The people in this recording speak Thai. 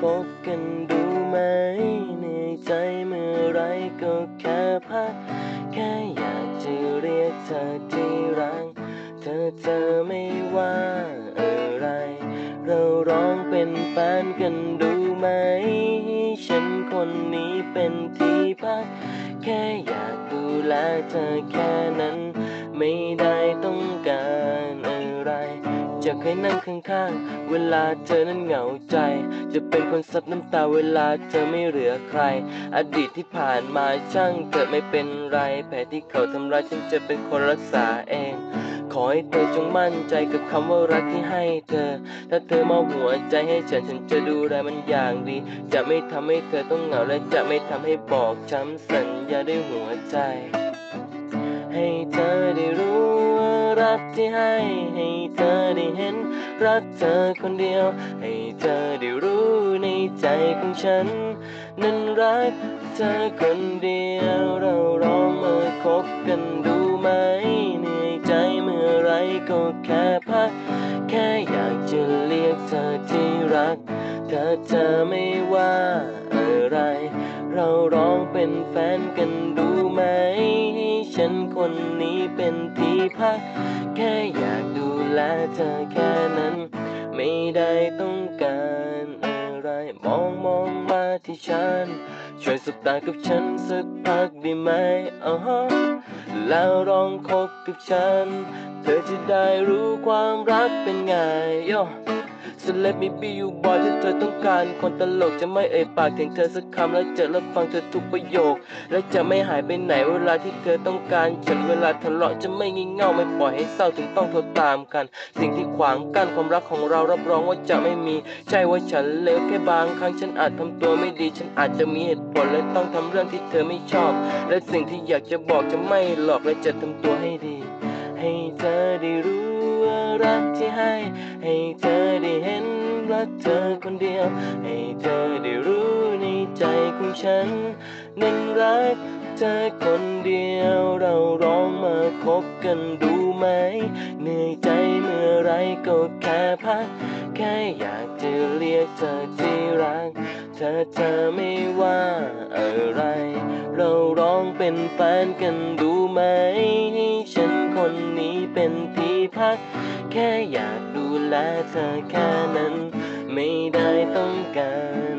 คบกันดูไหมเหนื่อยใจเมื่อไรก็แค่พัก แค่อยากจะเรียกเธอที่รัก เธอเธอไม่ว่าอะไร เราร้องเป็นแฟนกันดูไหม ฉันคนนี้เป็นที่พัก แค่อยากดูแลเธอแค่นั้น ไม่ได้ต้องการอะไร จะเคยนั่งข้างๆ เวลาเธอนั้นเหงาใจ จะเป็นคนซับน้ำตาเวลาเธอไม่เหลือใคร อดีตที่ผ่านมาช่างเธอไม่เป็นไร แผลที่เขาทำร้ายฉันจะเป็นคนรักษาเอง ขอให้เธอจงมั่นใจกับคำว่ารักที่ให้เธอ ถ้าเธอมอบหัวใจให้ฉันฉันจะดูแลมันอย่างดี จะไม่ทำให้เธอต้องเหงาและจะไม่ทำให้บอกช้ำสัญญาด้วยหัวใจ ให้เธอ กที่ให้ให้เธอได้เห็น รักเธอคนเดียว ให้เธอได้รู้ในใจของฉัน นั้นรักเธอคนเดียว เราลองมาคบกันดูไหมเหนื่อยใจเมื่อไรก็แค่พัก แค่อยากจะเรียกเธอที่รักถ้าเธอไม่ว่าอะไร เราร้องเป็นแฟนกันดูไหม คนนี้เป็นที่พัก แค่อยากดูแลเธอแค่นั้น ไม่ได้ต้องการอะไร มองมองมาที่ฉัน ช่วยสบตากับฉันสักพักได้ไหมอ๋อแล้วลองคบกับฉัน เธอจะได้รู้ความรักเป็นไงโย So let me be you boy ที่เธอต้องการคนตลกจะไม่เอ่ยปากถึงเธอสักคำและจะรับฟังเธอทุกประโยค และจะไม่หายไปไหนเวลาที่เธอต้องการฉันเวลาทะเลาะจะไม่งี่เง่าไม่ปล่อยให้เศร้าถึงต้องโทรตามกัน สิ่งที่ขวางกั้นความรักของเรารับรองว่าจะไม่มี ใช่ว่าฉันเลวแค่บางครั้งฉันอาจทำตัวไม่ดี ฉันอาจจะมีเหตุผลและต้องทำเรื่องที่เธอไม่ชอบ และสิ่งที่อยากจะบอกจะไม่หลอกและจะทำตัวให้ดี ให้เธอได้รู้ กที่ให้ ให้เธอได้เห็นรักเธอคนเดียว ให้เธอได้รู้ในใจของฉัน นั้นรักเธอคนเดียวเราร้องมาคบกันดูไหม เหนื่อยใจเมื่อไรก็แค่พัก แค่อยากจะเรียกเธอที่รักถ้าเธอไม่ว่าอะไร เราร้องเป็นแฟนกันดูไหม ให้ฉันคนนี้เป็นที่ พัก แค่อยากดูแลเธอแค่นั้น ไม่ได้ต้องการอะไร